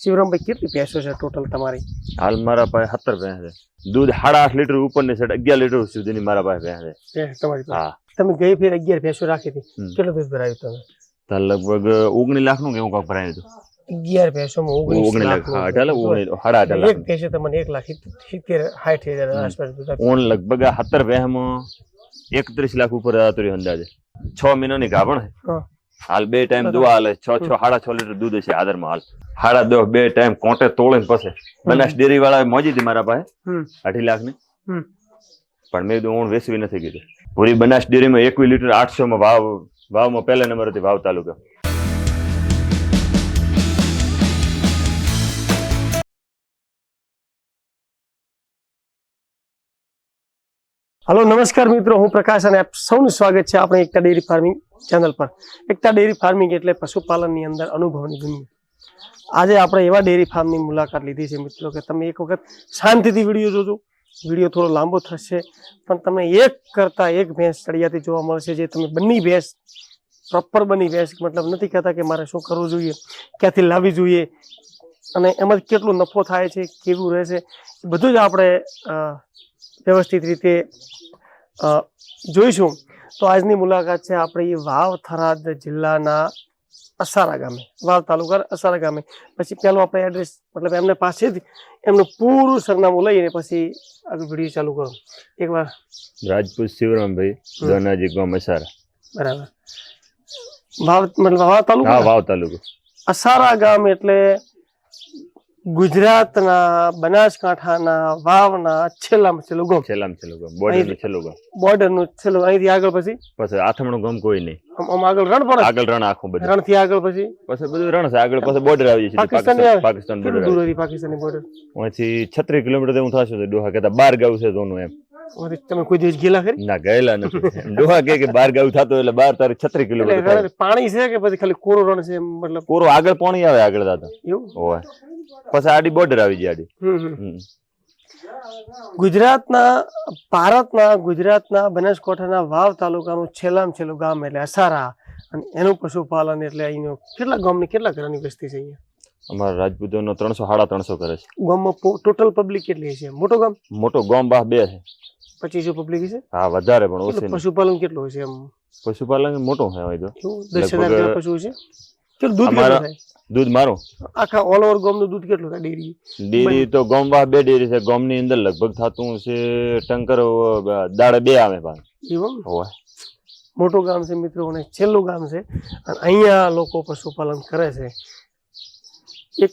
શિવરામભાઈ કેટલી ભેંસો છે ટોટલ તમારી? હાલ મારા પાસે સત્તર ભેંસ છે. દૂધ સાડા આઠ લીટર ઉપરની સાઈડ અગિયાર લીટર સુધીની મારા પાસે ભેંસ છે. તમારી હા. તમે ગઈ ફેર અગિયાર ભેંસો રાખી હતી. કેટલું દૂધ ભરાયું તમે? લગભગ ઓગણી લાખનું કેવું કાંક ભરાયું હતું. અગિયાર ભેંસોમાં ઓગણીસ ઓગણી લાખ અઢાર લાખ, ઓગણી સાડા અઢાર એક લાખ ભેંસે તમને એક લાખ સિત્તેર સાઠ હજાર આસપાસ ઓન લગભગ સત્તર ભેંસમાં એકત્રીસ લાખ ઉપર હતું અંદાજે. છ મહિનાની ગાભણ છે. હાલ બે ટાઈમ દુવા હાલે. છ છ સાડા છ લીટર દૂધ છે આદરમાં હાલ. સાડા દસ બે ટાઈમ કોન્ટે તોળે ને પછી બનાસ ડેરી વાળા મોજી હતી મારા પાસે અઢી લાખની પણ મેં કીધું હું વેચવી નથી કીધું. પૂરી બનાસ ડેરીમાં એકવીસ લીટર આઠસો માં ભાવ ભાવમાં પહેલા નંબર હતી ભાવ તાલુકા. હલો, નમસ્કાર મિત્રો, હું પ્રકાશ અને આપ સૌનું સ્વાગત છે આપણે એકતા ડેરી ફાર્મિંગ ચેનલ પર. એકતા ડેરી ફાર્મિંગ એટલે પશુપાલનની અંદર અનુભવની દુનિયા. આજે આપણે એવા ડેરી ફાર્મની મુલાકાત લીધી છે મિત્રો કે તમે એક વખત શાંતિથી વીડિયો જોજો. વીડિયો થોડો લાંબો થશે, પણ તમને એક કરતાં એક ભેંસ ચડિયાતી જોવા મળશે જે તમે બંને ભેંસ પ્રોપર બની ભેંસ, મતલબ નથી કહેતા કે મારે શું કરવું જોઈએ, ક્યાંથી લાવવી જોઈએ, અને એમાં કેટલો નફો થાય છે, કેવું રહેશે બધું જ આપણે વ્યવસ્થિત રીતે જોઈશું. તો આજની મુલાકાત છે આપણી વાવ થરાદ જિલ્લાના અસારા ગામે વાવ તાલુકા અસારા ગામે. પછી પહેલું આપણે એડ્રેસ મતલબ એમને પાસેથી એમનું પૂરું સરનામું લઈને પછી આગળ વીડિયો ચાલુ કરો. એકવાર. રાજપૂત શિવરામભાઈ. ધનાજી ગામ અસારા. બરાબર. વાવ મતલબ વાવ તાલુકા? વાવ તાલુકો. અસારા ગામ એટલે ગુજરાતના બનાસકાંઠાના વાવના છેલ્લામાં છેલ્લું ગામ. છેલ્લામાં છેલ્લું ગામ. બોર્ડરનું છેલ્લું ગામ. બોર્ડરનું છેલ્લું અહીંથી આગળ પછી? પછી આથમણું ગામ કોઈ નહીં. આમ આગળ રણ પણ આગળ રણ આખું બધું. રણથી આગળ પછી? પછી બધું રણ છે. આગળ પછી બોર્ડર આવી જશે પાકિસ્તાન પાકિસ્તાન બોર્ડર દૂર હતી પાકિસ્તાનની બોર્ડર અહીંથી છત્રીસ કિલોમીટર હું થશે તો ડોહા કહેતા બાર ગાવ છે દોનું એમ. તમે કોઈ દિવસ ગયેલા ખરી? ના ગયેલા નથી. ડોહા કે કે બાર ગાઉ થતો એટલે બાર તારીખ છત્રી કિલોમીટર રણ પાણી છે કે પછી ખાલી કોરો રણ છે મતલબ? કોરો આગળ પાણી આવે આગળ દાદા. એવું? હોય પછી આડી બોર્ડર આવી જાય આડી. ગુજરાતના ભારતના ગુજરાતના બનાસકાંઠાના વાવ તાલુકાનું છેલ્લામાં છેલ્લું ગામ એટલે અસારા. અને એનું પશુપાલન એટલે અહીંનો કેટલા ગામની કેટલા ઘરની વસ્તી છે અહીંયા? અમારા રાજપૂતોનો ત્રણસો સાડા ત્રણસો કરે છે. ગામમાં ટોટલ પબ્લિક કેટલી છે? મોટો ગામ? મોટો ગામ બા બે છે. પચીસો પબ્લિક છે? હા વધારે પણ ઓછી પશુપાલન કેટલું છે એમ? પશુપાલન મોટું છે હોય તો. દસ હજાર પશુ છે? કેટલું દૂધ થાય. દૂધ મારું? આખા ઓલ ઓવર ગોમનું દૂધ કેટલું થાય ડેરી? ડેરી તો ગોમ વા બે ડેરી છે. ગોમની અંદર લગભગ થતું છે ટંકર દાડે બે આવે પાછું. એવું હોય મોટું ગામ છે મિત્રો અને છેલ્લું ગામ છે. અને અહીંયા લોકો પશુપાલન કરે છે. એક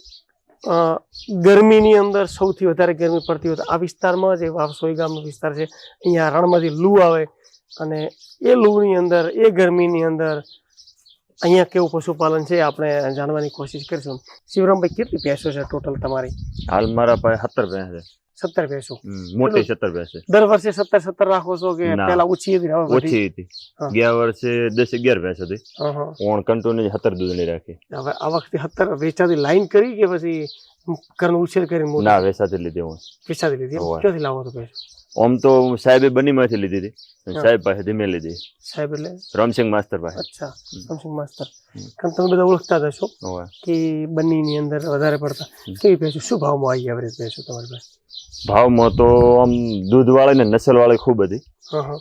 ગરમીની અંદર સૌથી વધારે ગરમી પડતી હોય તો આ વિસ્તારમાં જે વાવસોઈ ગામનો વિસ્તાર છે. અહીંયા રણમાંથી લૂ આવે અને એ લૂની અંદર એ ગરમીની અંદર અહીંયા કેવું પશુપાલન છે આપણે જાણવાની કોશિશ કરીશું. શિવરામભાઈ કેટલી ભેંસો છે ટોટલ તમારી? હાલ મારા પાસે સત્તર ભેંસ છે. સત્તર ભેંસો. મોટી સત્તર ભેંસ દર વર્ષે સત્તર સત્તર રાખો છો કે પેલા ઓછી હતી? ઓછી હતી. ગયા વર્ષે દસ અગિયાર ભેંસ હતી. ઓણ કંટોની સત્તર દૂધની રાખી. હવે આ વખતે સત્તર વેચાતી લાઈન કરી કે પછી ઘરનો ઉછેર કરી મોટી? ના વેસાતી લીધી હું. વેચાતી લીધી ક્યાંથી લાવો તો પૈસા આમ તો સાહેબે બની માંથી લીધી હતી. સાહેબ પાસેથી મેં લીધી. સાહેબ એટલે? રામસિંહ માસ્તર પાસે. અચ્છા હમ. માસ્તર. કારણ તમે બધા ઓળખતા જ હશો. કે બંનીની અંદર વધારે પડતા કેવી ભેંસો શું ભાવમાં આવી એવરેજ ભેંસો તમારી પાસે? ભાવમાં તો આમ દૂધ વાળી ને નસલ વાળી ખૂબ હતી.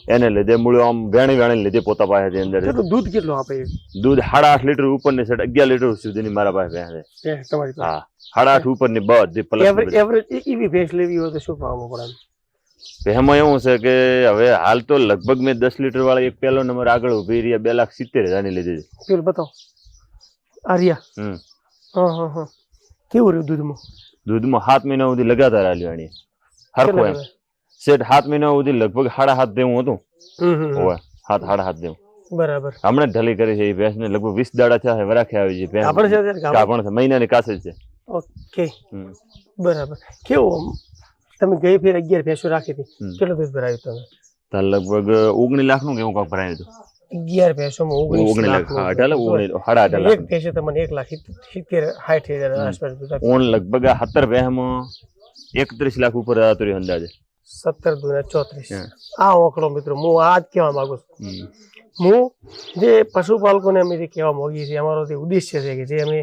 એને લીધે મૂળ આમ વેણી વેણી લીધી પોતા પાસેથી અંદર. દૂધ કેટલું આપે? દૂધ સાડા આઠ લીટર ઉપરની સાઈડ અગિયાર લીટર સુધીની મારા પાસે ભેંસ તમારી હા સાડા આઠ ઉપરની બધી. એવરેજ એવી ભેંસ લેવી હોય તો શું ભાવમાં પડે એમ? એમાં એવું છે કે હવે હાલ તો લગભગ મેં દસ લીટર વાળા એક પહેલો નંબર આગળ ઊભી રહ્યા બે લાખ સિત્તેર હજારની લીધી છે પેલું બતાવો. આર્યા હમ. હા હા હા. કેવું રહ્યું દૂધમાં? દૂધમાં સાત મહિના સુધી લગાતાર હાલ્યું આની હરખું એમ. શેઠ સાત મહિના સુધી લગભગ સાડા હાથ દેવું હતું. હોય સાત સાડા હાથ દેવું બરાબર. હમણાં ઢલી કરી છે એ ભેંસ ને લગભગ વીસ દાડા થયા છે વરાખે આવી છે ભેંસ. આપણે છે મહિનાની કાસે છે. ઓકે. બરાબર. કેવું? તમે ગઈ ફેર અગિયાર ભેંસો રાખી હતી. કેટલો દૂધ ભરાયું તમે? લગભગ ઓગણી લાખનું કેવું કાંક ભરાયું હતું? અગિયાર ભેંસોમાં ઓગણીસ લાખ અઢાર લાખ, સાડા અઢાર લાખ ભેંસે તમને એક લાખ સિત્તેર સાઠ હજાર આસપાસ દૂધ લગભગ સત્તર ભેંસમાં એકત્રીસ લાખ ઉપર હતું અંદાજે. સત્તર દૂધ ચોત્રીસ. આ ઓકડો મિત્રો હું આ જ કહેવા માંગુ છું. હું જે પશુપાલકોને અમે જે કહેવા માંગીએ છીએ અમારો જે ઉદ્દેશ્ય છે કે જે અમે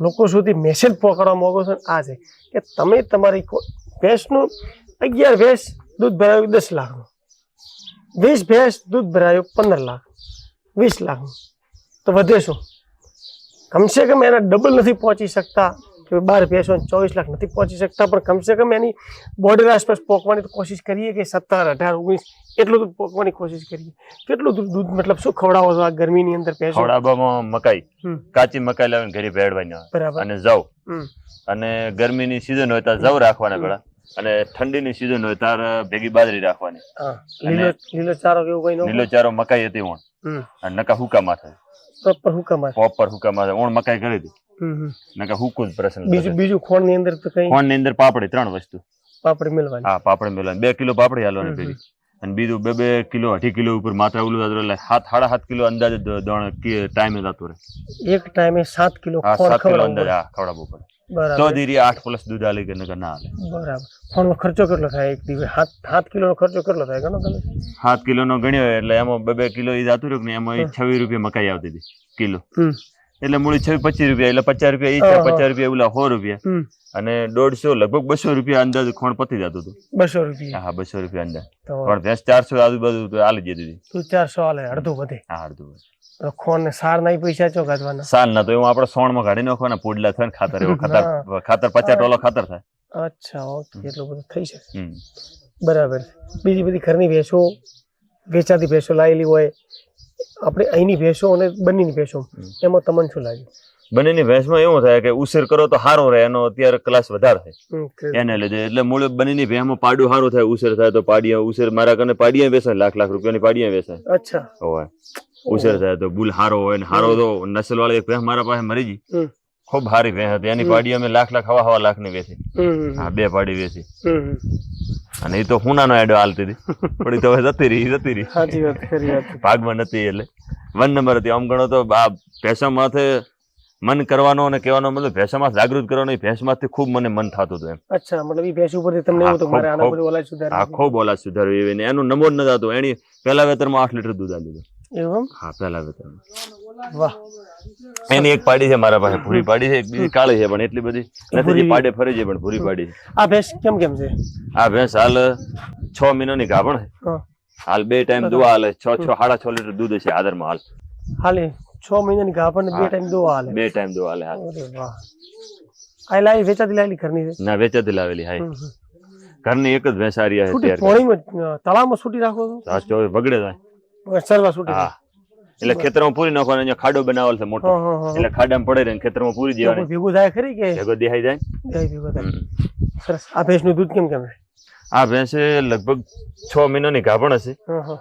લોકો સુધી મેસેજ પહોંચાડવા માંગો છો આ છે કે તમે તમારી કો- ભેંસનું અગિયાર ભેંસ દૂધ ભરાયું દસ લાખનું વીસ ભેંસ દૂધ ભરાયું પંદર લાખ. વીસ લાખનું તો વધે શું? કમસે કમ એના ડબલ નથી પહોંચી શકતા કે બાર ભેંસો ચોવીસ લાખ નથી પહોંચી શકતા પણ કમસે કમ એની બોર્ડર આસપાસ પોકવાની તો કોશિશ કરીએ કે સત્તર અઢાર ઓગણીસ એટલું દૂધ પોકવાની કોશિશ કરીએ. કેટલું દૂધ મતલબ શું ખવડાવો છો આ ગરમીની અંદર ભેંસો? ખવડાવવામાં મકાઈ. કાચી મકાઈ લાવીને ઘરે ભેળવાની અને જવ. અને ગરમીની સિઝન હોય તો જવ રાખવાના પેલા. અને ઠંડીની સિઝન હોય ત્યારે ભેગી બાજરી રાખવાની. લીલો ચારો કેવું કઈ લીલો ચારો મકાઈ હતી ઓણ અને નકા હુકા માથે પ્રોપર હુકા માથે પ્રોપર હુકા માથે ઓણ મકાઈ કરી હતી. નકા હુકું જ પ્રસંગ બીજું બીજું ખોણની અંદર તો કઈ? ખોણની અંદર પાપડી ત્રણ વસ્તુ. પાપડી મેળવાની હા પાપડી મેળવાની બે કિલો પાપડી હાલવાની પેલી અને બીજું બે બે કિલો અઢી કિલો ઉપર માત્ર ઓલું થતું એટલે સાત સાડા સાત કિલો અંદાજે ટાઈમે થતું રહે. એક ટાઈમે સાત કિલો સાત કિલો અંદાજે. હા ખવડાવવું પડે. તો દીરી આઠ પ્લસ દૂધ આલે કે ના આલે. બરાબર. પણ ખર્ચો કેટલો થાય એક દિવસ? સાત સાત કિલો નો ખર્ચો કેટલો થાય ગણો તમે? સાત કિલો નો ગણ્યો એટલે એમાં બે બે કિલો એ જતું રહ્યું કે ને એમાં છવ્વીસ રૂપિયા મકાઈ આવતી હતી કિલો. એટલે મૂળી છવ્વીસ પચીસ રૂપિયા એટલે પચાસ રૂપિયા એ પચાસ રૂપિયા ઓલા સો રૂપિયા. અને દોઢસો લગભગ બસો રૂપિયા અંદાજ ખોણ પતી જતું હતું. બસો રૂપિયા. હા બસો રૂપિયા અંદાજ. પણ ભેંસ ચારસો આજુબાજુ આલી જતી હતી તું ચારસો હાલે અડધું વધે હા અડધું તો ખોણ સાર નહીં પૈસા ચો કાઢવાના સાલ ના તો એવું આપણે સોણમાં કાઢી નાખવાના પોડલા થાય ને ખાતર એવું ખાતર ખાતર પચાસ ટોલો ખાતર થાય. અચ્છા ઓકે એટલું બધું થઈ શકે. બરાબર. બીજી બધી ઘરની ભેંસો વેચાતી ભેંસો લાયેલી હોય આપણે અહીંની ભેંસો અને બંનેની ભેંસો. એમાં તમને શું લાગે? બંનેની ભેંસમાં એવું થાય કે ઉછેર કરો તો સારો રહે એનો અત્યારે ક્લાસ વધારે થાય. એને લીધે. એટલે મૂળ બંનેની ભેંસમાં પાડું સારું થાય ઉછેર થાય તો પાડીયા ઉછેર મારા કને પાડીયા વેચાય લાખ લાખ રૂપિયાની પાડીયા બેસે અચ્છા. હોય. ઉછેર થાય તો બુલ હારો હોય ને હારો તો નસલ વાળી એક ભેંસ મારા પાસે મરી ગઈ. ખૂબ હારી ભેંસ હતી. એની. પાડી અમે લાખ લાખ હવા હવા લાખની વેચી હા બે પાડી વેચી. અને એ તો હુનાનો એડો હાલતી હતી. પણ તો હવે જતી રહી જતી રહી. ભાગમાં નથી એટલે. વન નંબર હતી. આમ ગણો તો આ ભેંસા માથે મન કરવાનો અને કહેવાનો મતલબ ભેંસામાં જાગૃત કરવાનો એ ભેંસમાંથી ખૂબ મને મન થતું હતું એમ. અચ્છા મતલબ એ ભેંસ ઉપરથી તમને એવું તો મારે આના પર ઓલા આ સુધારવા ખૂબ ઓલા સુધાર્યું એવી ને એનું નંબર ન આવતું એની પહેલા વેતરમાં આઠ લીટર દૂધ હતું. એવું હા પહેલા વેતન વાહ. એની એક પાડી છે મારા પાસે પૂરી પાડી છે એક બીજી કાળી છે પણ એટલી બધી નથી જે પાડે ફરે છે પણ પૂરી પાડી છે. આ ભેંસ કેમ કેમ છે? આ ભેંસ હાલ છ મહિનાની ગાભણ છે. હાલ બે ટાઈમ દુવા હાલે છ છ સાડા છ લીટર દૂધ છે આદરમાં હાલ. હાલે છ મહિનાની ગાભણ બે ટાઈમ દુવા હાલે. બે ટાઈમ દુવા હાલે હાલ. વાહ. આ લાવી વેચાતી લાવેલી ઘરની છે? ના વેચાતી લાવેલી હમ. ઘરની એક જ ભેંસ હારી છે તળાવમાં છૂટી રાખો છો આ બગડે જાય. સરવા છૂટી હા. એટલે ખેતરમાં પૂરી નાખવાનો અહીંયા ખાડો બનાવેલ છે મોટો. એટલે ખાડામાં પડે રહે ખેતરમાં પૂરી દેવાની. ભેગું થાય ખરી કે? ભેગો દેહાઈ જાય. દેહાઈ ભેગો થાય. સરસ. આ ભેંસનું દૂધ કેમ કેમ? આ ભેંસે લગભગ છ મહિનાની ગાભણ હશે.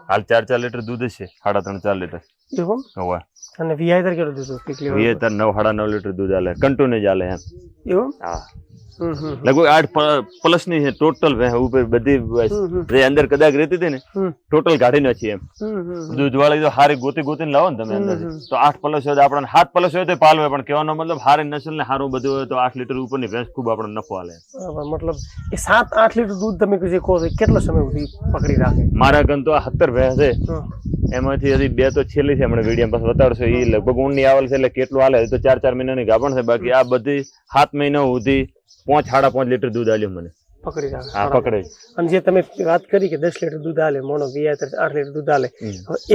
હાલ ચાર ચાર લીટર દૂધ છે સાડા ત્રણ ચાર લીટર. એવું અને વીઆઈ તાર કેટલું દૂધ કેટલી તાર નવ સાડા નવ લીટર દૂધ આલે કન્ટિન્યુ જ આલે એમ. એવું હા. લગભગ આઠ પ્લસની ટોટલ ઉપર બધી. જે અંદર કદાચ રહેતી હતી ને ટોટલ કાઢી નાખી એમ. હમ હમ દૂધ વાળી તો હારી ગોતી ગોતીને લાવો ને તમે અંદર. તો આઠ પ્લસ હોય તો આપણને સાત પ્લસ હોય તો પાલવે પણ કહેવાનો મતલબ હારી નસલ ને સારું બધું હોય તો આઠ લીટર ઉપરની ભેંસ ખૂબ આપણને નફો આલે. મતલબ એ સાત આઠ લીટર દૂધ તમે જે કહો છો કેટલો સમય સુધી પકડી રાખે? મારા ગન તો આ સત્તર ભેંસ છે. એમાંથી હજી બે તો છેલ્લી છે હમણાં વીડિયો પાસે બતાડશો એ લગભગ ઊંડની આવેલ છે એટલે કેટલું હાલે તો ચાર ચાર મહિનાની ગાભણ છે. બાકી આ બધી સાત મહિના સુધી પાંચ સાડા પાંચ લીટર દૂધ આલ્યું મને. પકડી રાખે પકડે અને જે તમે વાત કરી કે દસ લીટર દૂધ હાલે મોણો વીઆઈ આઠ લીટર દૂધ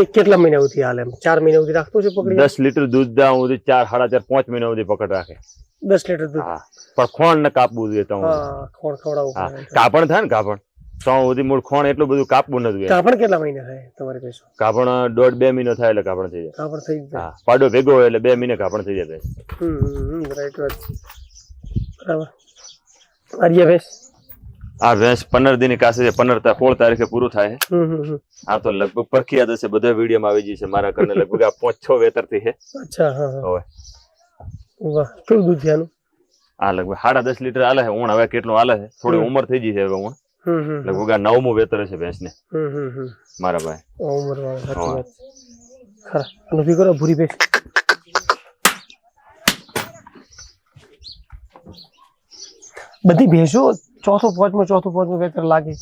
એ કેટલા મહિના સુધી ચાર મહિના સુધી રાખતો છે પકડી? દસ લીટર દૂધ સુધી ચાર સાડા ચાર પાંચ મહિના સુધી પકડ રાખે. દસ લીટર દૂધ? પણ ખોણ ને કાપવું જોઈએ તો ખોણ ખવડાવવું કાપણ થાય ને કાપણ? તો સુધી મૂળ ખોણ એટલું બધું કાપવું નથી કાપણ કેટલા મહિના થાય તમારે ભેંસો કાપણ દોઢ બે મહિનો થાય એટલે કાપણ થઈ જાય. કાપણ થઈ જાય. પાડો ભેગો હોય એટલે બે મહિને કાપણ થઈ જાય રાઈટ વાત બરાબર. આર્યા ભેંસ આ ભેંસ પંદર દિન કાસે છે પંદર તા સોળ તારીખે પૂરું થાય છે. હમ હમ હમ. આ તો લગભગ પ્રખ્યાત હશે બધા વિડીયોમાં આવી જશે મારા ઘરને લગભગ આ પાંચ છ વેતરથી છે. અચ્છા હા હા. હવે. વાહ કેવું દૂધ છે આનું? આ લગભગ સાડા દસ લીટર હાલે છે ઊણ હવે કેટલું હાલે છે? થોડી હમ. ઉંમર થઈ ગઈ છે હવે ઊણ. હમ હમ હમ. લગભગ આ નવમું વેતર છે ભેંસ ને હમ હમ હમ. મારા ભાઈ. ઉંમર વાળા સાચી હા. વાત. ખરા. અને ઊભી કરો ભૂરી ભેંસ. બધી ભેંસો ચોથો પાંચમો ચોથો પાંચમો વેતર લાગે.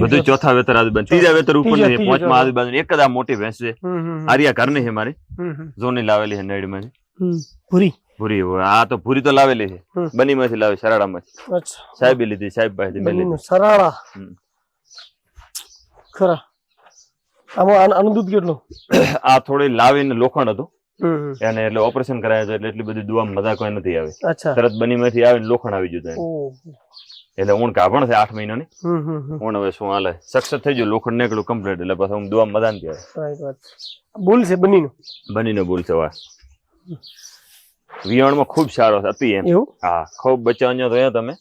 બધું ચોથા વેતર આજુબાજુ ત્રીજા વેતર ઉપર નહીં પાંચમા આજુબાજુ એક જ આ મોટી ભેંસ છે. આર્યા ઘરની છે મારી. હમ. લાવેલી છે નડીમાંથી હમ. ભૂરી. આ તો ભૂરી તો લાવેલી છે. બની માંથી લાવે સરાડા માંથી સાહેબ લીધી સાહેબ પાસેથી મેં લીધી. બનીને ખરા. આમાં આનું દૂધ કેટલું? આ થોડી લાવીને લોખંડ હતું. એને એટલે ઓપરેશન કરાયા છે એટલે એટલી બધી દુઆ મજા કોઈ નથી આવી. તરત બની માંથી આવીને લોખંડ આવી ગયું એટલે ઊંઘ કાપણ છે આઠ મહિનાની. ઊંઘ. હવે શું હાલે? સક્સેસ થઈ ગયું લોખંડ નીકળ્યું કમ્પ્લીટ એટલે પછી દુઆ મજા નથી આવે ભૂલ છે બનીનું? બનીને ભૂલ છે વાહ. વિયાણમાં ખૂબ સારો હતી એમ. હા ખૂબ બચાવ જોયા તમે.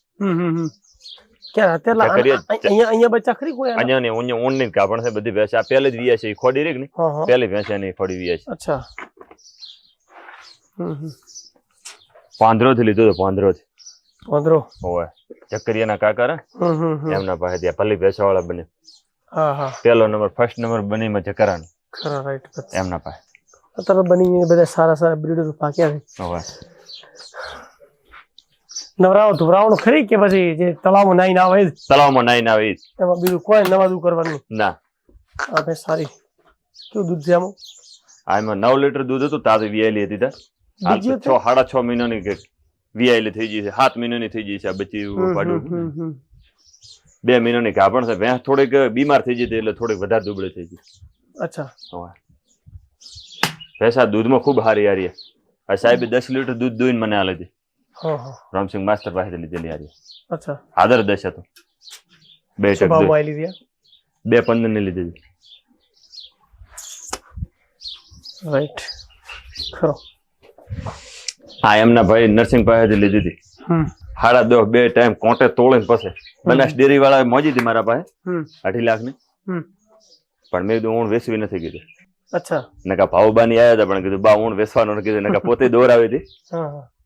ક્યાં અત્યારે ત્યાં કરીએ જ. આ- અહીંયા અહીંયા બચ્ચા ખરી કોઈ અહીંયા ને ઊંઘ ઊંડ કાપણ છે બધી ભેંસ. આ પહેલે જ વિયા છે ખોડી રહી ને હા હા. પહેલી ભેંસ એની ખોડી વિયા છે. અચ્છા. હમ, હમ. પાંદરો થી લીધો તો પાંદરો થી વાંદરો હોય ચક્કરિયાના કાકા. એમના પાસે ત્યાં પલ્લી ભેંસો વાળા બને હા હા. પહેલો નંબર ફર્સ્ટ નંબર બનીમાં ચકરાનો. ખરા રાઈટ એમના પાસે. અત્યારે બની બધા સારા સારા બ્રીડર પાક્યા છે. નવરાવો ધોરાવો ખરી કે પછી જે તળાવમાં નાઈ ના આવે જ? તળાવમાં નાઈને આવે જ. એમાં બીજું કોઈ નવાદું કરવાનું? ના. આ સારી. શું દૂધ છે આમાં? આ એમાં નવ લીટર દૂધ હતું તાજે વિયાયેલી હતી તાર. હાલ તો છ સાડા છ મહિનાની કે વિયાયેલી થઈ ગઈ છે સાત મહિનાની થઈ ગઈ છે આ બચ્ચી હમ. બે મહિનાની ગાભણ છે ભેંસ થોડીક બીમાર થઈ જતી એટલે થોડીક વધારે દુબળી થઈ ગઈ. અચ્છા. ભેંસા દૂધમાં ખૂબ હારી હારી છે. આ સાહેબે દસ લીટર દૂધ દોઈને મને આલે હા રામસિંહ માસ્ટર પાસેથી લીધેલી હારી. અચ્છા. આદર દસ હતો. બે ટક લીધી બે પંદરની લીધી હતી. રાઈટ ખરો. હા એમના ભાઈ નરસિંહ પાસેથી લીધી હતી. હાડા દો દસ બે ટાઈમ કોન્ટે તોડીને પછી. બનાસ ડેરી વાળા મોજી હતી મારા પાસે. અઢી લાખની પણ મેં કીધું ઊણ વેચવી નથી કીધું. અચ્છા. નકા ભાવબાની આવ્યા હતા પણ કીધું બા ઊણ વેચવાનું કીધું. નકા પોતે દોર આવી હતી.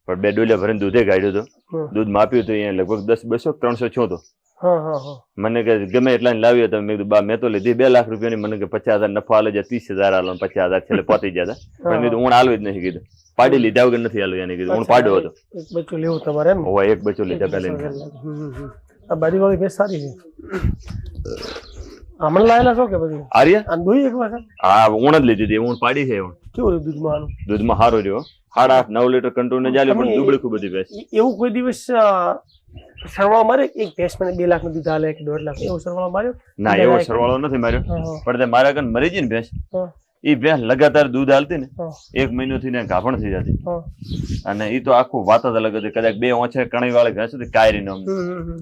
પણ બે ડોલિયા ભરીને દૂધે કાઢ્યું હતું. દૂધ માપ્યું હતું અહીંયા લગભગ દસ બસો ત્રણસો છો તો હા હા હા. મને કે ગમે એટલા લાવ્યો તો મેં કીધું બા મેં તો લીધી બે લાખ રૂપિયાની. મને કે પચાસ હજાર નફો આલે છે ત્રીસ હજાર આલો પચાસ હજાર છેલ્લે પહોંચી ગયા હતા. પણ મેં કીધું ઊણ આલવું જ નથી કીધું. પાડી લીધા વગર નથી આલવું એને કીધું. હું પાડ્યો હતો. એક બચ્ચું લેવું તમારે એમ? ને? એક બચ્ચો લીધા પહેલા. આ બાજુવાળી ભેંસ સારી છે? હમણાં લાયેલા છો કે પછી? આર્ય? અને દોઈ એક વખત હા ઊણ જ લીધી હતી ઊણ પાડી છે ઊણ કેવું રહ્યું દૂધમાં આનું? દૂધમાં સારો રહ્યો. સાડા આઠ નવ લીટર કંટ્રોલ ને ચાલ્યું પણ દુબળી ખૂબ બધી ભેંસ. એવું કોઈ દિવસ સરવાળો માર્યો? એક ભેંસ મને બે લાખનું દૂધ આલે કે દોઢ લાખ. એવો સરવાળો માર્યો? ના એવો સરવાળો નથી માર્યો. પણ તે મારા કન મરી ગઈ ને ભેંસ. એ ભેંસ લગાતાર દૂધ હાલતી ને એક મહિનો થી ગાભણ થઈ જતી અને એ તો આખું વાત જ અલગ હતી. કદાચ બે ઓછે કણી વાળી ભેંસ હતી કાયરી નામ.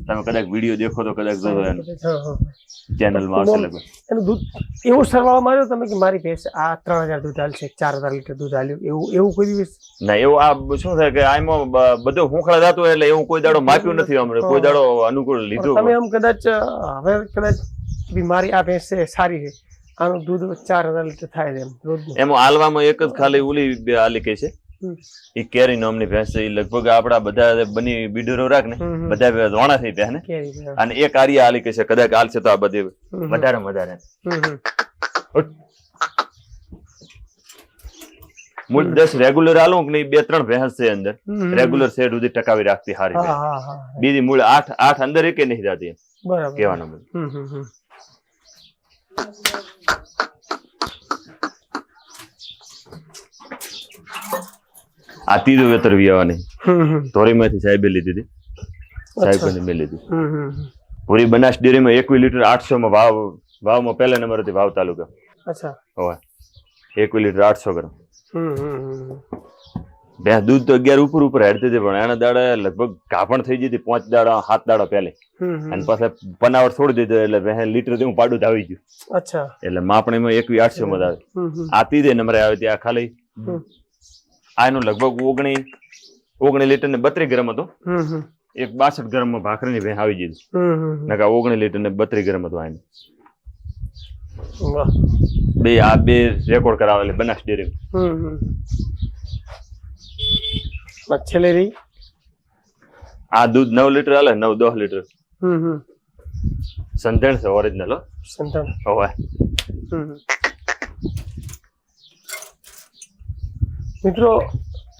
તમે કદાચ વીડિયો દેખો તો કદાચ જોજો એનો. ચેનલમાં આવશે લગભગ. એનું દૂધ એવું સરવાળો માર્યો તમે કે મારી ભેંસ આ ત્રણ હજાર દૂધ હાલશે ચાર હજાર લીટર દૂધ હાલ્યું એવું એવું કોઈ દિવસ? ના એવું આ શું થાય કે આમાં બધો હુંખડા થતું એટલે એવું કોઈ દાડો માપ્યું નથી અમને કોઈ દાડો અનુકૂળ લીધું તમે આમ કદાચ હવે કદાચ બીમારી આ ભેંસ સારી છે. આનું દૂધ ચાર હજાર લીટર થાય છે એમ રોજનું એમાં આલવામાં એક જ ખાલી ઉલી બે આલી કે છે. એ કેરી નામની ભેંસ છે એ લગભગ આપડા બધા બની બીડરો રાખ ને. બધા ધોણા થઈ ભેંસ ને. અને એ કાર્ય આલી કે છે કદાચ આલશે તો આ બધી. વધારે. વધારે. મૂળ દસ રેગ્યુલર આલું કે બે ત્રણ ભેંસ છે અંદર. રેગ્યુલર શેડ સુધી ટકાવી રાખતી હારી બીજી મૂળ આઠ આઠ અંદર એકે નહીં જાતી બરાબર. કહેવાનો. હમ, હમ, હમ. આ ત્રીજું વેતર વિયાવાની. ધોરીમાંથી સાહેબે લીધી હતી અચ્છા. સાહેબે મેં લીધી. પૂરી બનાસ ડેરીમાં એકવી લીટર આઠસો માં વાવ વાવમાં પહેલા નંબર હતી વાવ તાલુકા અચ્છા હોય એકવી લીટર આઠસો ગ્રામ. ભેંસ દૂધ તો અગિયાર ઉપર ઉપર હેડતી હતી પણ એના દાડા લગભગ ગાભણ થઈ જતી પાંચ દાડા સાત દાડા પહેલે. અને પાછા પનાવટ છોડી દીધો એટલે ભેંસ લીટર હું પાડું આવી ગયું અચ્છા એટલે માપણીમાં એકવી આઠસો માં આવે. આ ત્રીજે નંબરે આવે ત્યાં ખાલી હમ. આ એનું લગભગ ઓગણી ઓગણી લીટર ને બત્રીસ ગ્રામ હતો. એક બાસઠ ગ્રામમાં ભાખરી ની આવી હમ. નકા ઓગણી લીટર ને બત્રીસ ગ્રામ હતો આને. બે આ બે રેકોર્ડ કરાવેલી બનાસ ડેરી. હમ. આ દૂધ નવ લીટર આલે નવ દસ લીટર. સંધેણ છે ઓરિજિનલ સંતાન હવે. મિત્રો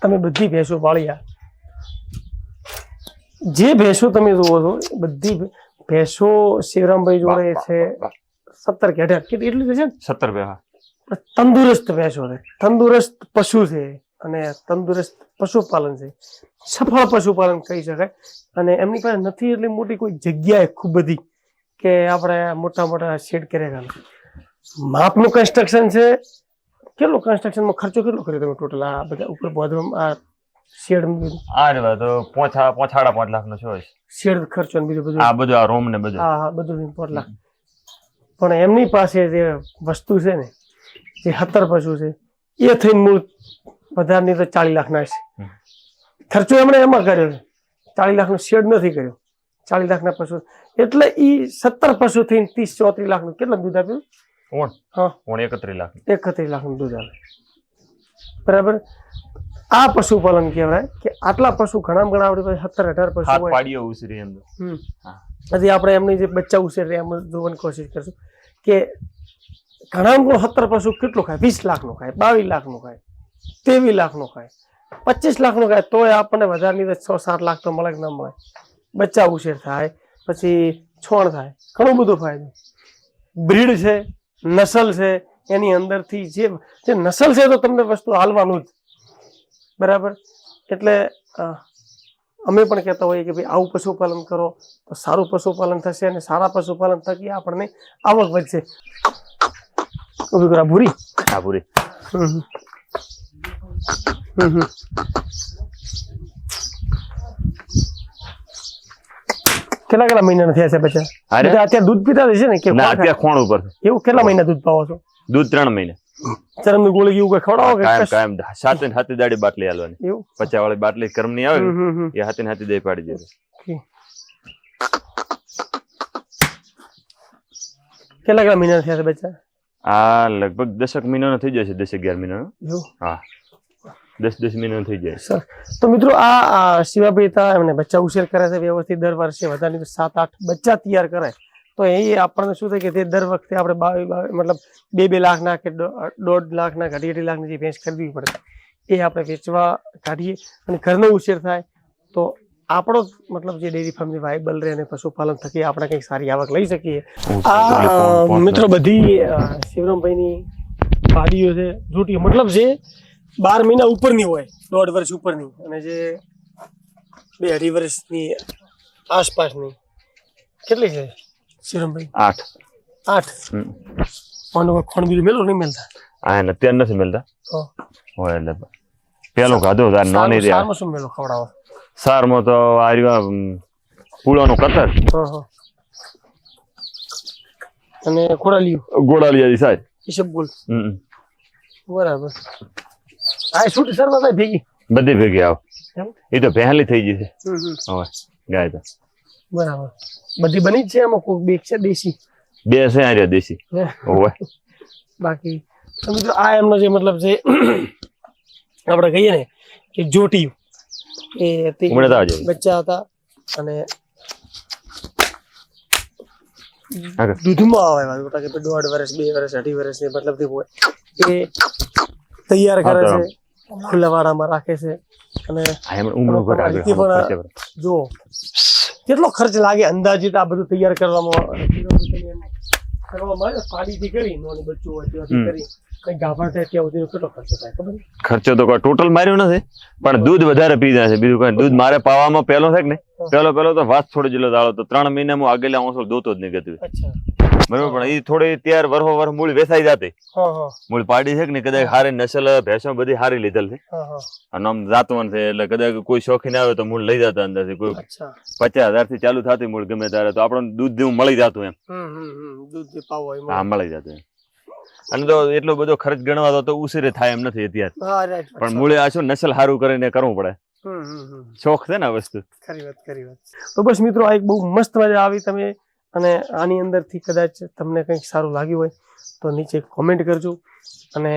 તમે બધી ભેંસો પાળ્યા જે ભેંસો તમે જુઓ છો બધી ભેંસો શિવરામભાઈ જોડે છે સત્તર કે અઢાર કેટલી એટલી છે? સત્તર તંદુરસ્ત ભેંસો છે. તંદુરસ્ત પશુ છે અને તંદુરસ્ત પશુપાલન છે. સફળ પશુપાલન કહી શકાય. અને એમની પાસે નથી એટલી મોટી કોઈ જગ્યાએ ખૂબ બધી કે આપણે મોટા મોટા શેડ કર્યા માપનું કન્સ્ટ્રક્શન છે. કેટલો કન્સ્ટ્રક્શનમાં ખર્ચો કેટલો કર્યો તમે ટોટલ આ બધા ઉપર બાંધવામાં આ શેડ આ રે તો પોછા પોછાડા પાંચ લાખ નો છે શેડ ખર્ચો ને બીજું બધું? આ બધું આ રૂમ ને બધું. હા હા બધું પાંચ લાખ. પણ એમની પાસે જે વસ્તુ છે ને જે સત્તર પશુ છે એ થઈને મૂળ વધારની તો ચાલીસ લાખના છે ખર્ચો એમણે એમાં કર્યો છે. ચાલીસ લાખનો શેડ નથી કર્યો. ચાલીસ લાખના પશુ. એટલે ઈ સત્તર પશુ થઈને ત્રીસ ચોત્રીસ લાખનું કેટલા દૂધ આપ્યું? ઊણ હા. ઊણ એકત્રીસ લાખ એકત્રીસ લાખનું દૂધ આપે બરાબર? આ પશુપાલન કહેવાય કે આટલા પશુ ઘણા ઘણા આપણી પાસે સત્તર અઢાર પશુ હોય. પાડીઓ ઉસરી અંદર. હમ. હજી આપણે એમની જે બચ્ચા ઉછેરી એમ જોવાની કોશિશ કરશું કે ઘણા સત્તર પશુ કેટલું ખાય? વીસ લાખનું ખાય બાવીસ લાખનું ખાય ત્રેવીસ લાખનું ખાય પચીસ લાખનું ખાય તોય આપણને વધારની તો છ સાત લાખ તો મળે કે ના મળે. બચ્ચા ઉછેર થાય પછી છોણ થાય ઘણું બધું ફાયદો. બ્રીડ છે નસલ છે એની અંદરથી જે જે નસલ છે તો તમને વસ્તુ હાલવાનું જ. બરાબર? એટલે અમે પણ કહેતા હોઈએ કે ભાઈ આવું પશુપાલન કરો તો સારું પશુપાલન થશે અને સારા પશુપાલન થકી આપણને આવક વધશે. આ ભૂરી હા પૂરી હમ હમ. હમ હમ. કેટલા કેટલા મહિનાના થયા છે બચ્ચા અરે? અત્યારે દૂધ પીતા હશે ને કે ના અત્યારે ખોણ ઉપર એવું કેટલા મહિના દૂધ પાવો છો? દૂધ ત્રણ મહિને. ચરમની ગોળી એવું કઈ ખવડાવો કે કાયમ સાતે ને હાથી દાડી બાટલી હાલવાની. એવું? પચા વાળી બાટલી કર્મની આવે. એ હાથી ને હાથી દઈ પાડી દીધી કેટલા કેટલા મહિના થયા છે બચ્ચા? આ લગભગ દસક મહિનાનો થઈ જશે દસ અગિયાર મહિનાનો. હા. દસ દસ મહિના થઈ જાય. સર તો મિત્રો આ શિવાભાઈ તા એમને બચ્ચા ઉછેર કરે છે વ્યવસ્થિત દર વર્ષે વધારે સાત આઠ બચ્ચા તૈયાર કરે. તો એ આપણને શું થાય કે તે દર વખતે આપણે બાવી બાવી મતલબ બે બે લાખના કે દોઢ લાખના કે અઢી અઢી લાખની જે ભેંસ ખરીદવી પડે એ આપણે વેચવા કાઢીએ અને ઘરનો ઉછેર થાય. તો આપણો જ મતલબ જે ડેરી ફાર્મ જે વાયબલ રહે અને પશુપાલન થકી આપણે કંઈક સારી આવક લઈ શકીએ. આ મિત્રો બધી શિવરામભાઈની વાડીઓ છે જૂટીઓ મતલબ જે બાર મહિના ઉપરની હોય દોઢ વર્ષ ઉપરની. અને જે બે અઢી વર્ષની આસપાસની. કેટલી છે? શિવરામભાઈ? આઠ. આઠ? હમ. ખોણ બીજું મેલું નહીં મેલતા? આ એને અત્યારે નથી મેલતા. હોય એટલે પેલો ખાધો તાર નોની રહ્યા સારમાં શું મેલો ખવડાવો? સારમાં તો આ રહ્યા પૂળાનું કતર. અને ખોરાલિયું ગોળાલિયાની સાહેબ. ઈસબગુલ હમ. બરાબર. આ છૂટી સર બધા ભેગી. બધી ભેગી આવ. એ તો પહેલી થઈ ગઈ છે. હવે ગાય તો. બરાબર. બધી બની જ છે એમાં કોઈ બે છે દેશી? બે છે આ રહ્યા દેશી. હે? બાકી તો મિત્રો આ એમનો જે મતલબ છે આપણે કહીએ ને કે જોટિયું. એ હતી. બચ્ચા હતા અને. દૂધમાં આવે દોઢ વર્ષ બે વર્ષ અઢી વર્ષ મતલબ એ તૈયાર કરે છે. ખુલ્લા વાડામાં રાખે છે. અને પણ. જો કેટલો ખર્ચ લાગે અંદાજિત આ બધું તૈયાર કરવામાં? કરવામાં આવે પાડીથી કરી નાનું બચ્ચું હોય કરી. કઈ ગાભા થાય ત્યાં સુધીનો કેટલો ખર્ચો થાય ખબર ખર્ચો તો ટોટલ માર્યો નથી પણ દૂધ વધારે પી જાય છે. બીજું કઈ દૂધ મારે પાવામાં પેલો છે ને પેલો પહેલો તો વાત છોડી જેટલો દાડો તો ત્રણ મહિનામાં આગેલા ઓછો દોતો જ નહીં ગતું અચ્છા. બરોબર પણ એ થોડી ત્યાર વરહો વર મૂળ વેસાઈ જાતી. મૂળ પાડી છે કે ને કદાચ હારી નસલ ભેંસો બધી હારી લીધેલ છે. અને આમ જાતવન છે એટલે કદાચ કોઈ શોખીન આવે તો મૂળ લઈ જતા અંદરથી. કોઈ પચાસ હજારથી ચાલુ થતી મૂળ ગમે ત્યારે તો આપણને દૂધ જેવું મળી જતું એમ. હા મળી જતું અને તો એટલો બધો ખર્ચ ગણવા તો- ઉસીરે થાય એમ નથી અત્યારે. પણ. મૂળે આ શું નસલ સારું કરીને કરવું પડે. શોખ છે ને વસ્તુ? ખરી વાત ખરી વાત. તો બસ મિત્રો આ એક બહુ મસ્ત મજા આવી. તમે અને આની અંદરથી કદાચ તમને કંઈક સારું લાગ્યું હોય તો નીચે કોમેન્ટ કરજો. અને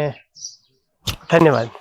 ધન્યવાદ.